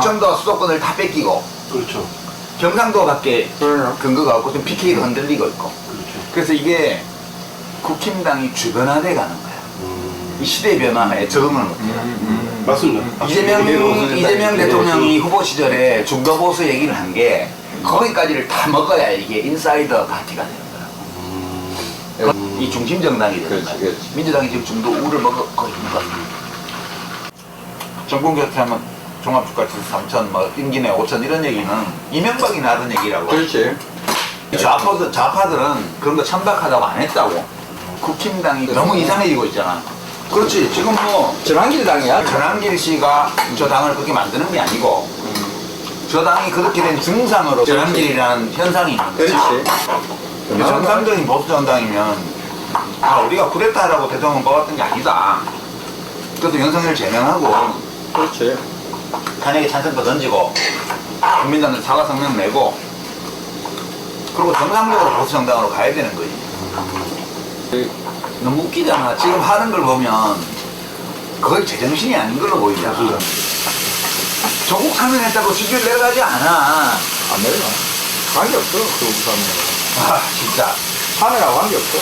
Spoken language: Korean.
충청도 수도권을 다 뺏기고 그렇죠. 경상도밖에 그래요. 근거가 없고 지금 PK도 흔들리고 있고 그렇죠. 그래서 이게 국힘당이 주변화돼 가는 거야. 음. 이 시대 변화에 적응을 못해. 맞습니다. 이재명 음. 이재명 네, 대통령이 후보 시절에 중도 보수 얘기를 한 게 거기까지를 다 먹어야 이게 인사이더 파티가 되는 거라고. 음. 이 중심 정당이 되는 그렇지, 거야. 그렇지. 민주당이 지금 중도 우를 먹어 거의 먹어. 정권 교체하면 종합주가지수 3천, 뭐 임기내 5천 이런 얘기는 이명박이 나던 얘기라고. 그렇지. 좌파들, 좌파들은 그런 거 천박하다고 안 했다고. 국힘당이 너무 이상해지고 있잖아. 그렇지. 지금 뭐 전환길당이야. 전한길 씨가 저 당을 그렇게 만드는 게 아니고 저 당이 그렇게 된 증상으로 전한길이라는 현상이 있는 거지. 그렇지. 정상적인 보수 정당이면 아 우리가 쿠데타라고 대통령 뽑았던 게 아니다. 그래서 윤석열 제명하고 그렇지. 탄핵에 찬성표 던지고 국민당들 사과 성명 내고 그리고 정상적으로 보수 정당으로 가야 되는 거지. 너무 웃기잖아. 지금 하는 걸 보면 거의 제정신이 아닌 걸로 보이잖아. 조국 사면했다고 지지율 내려가지 않아. 안 내려가. 관계 없어. 그 부산은. 아 진짜. 하늘하고 관계 없어.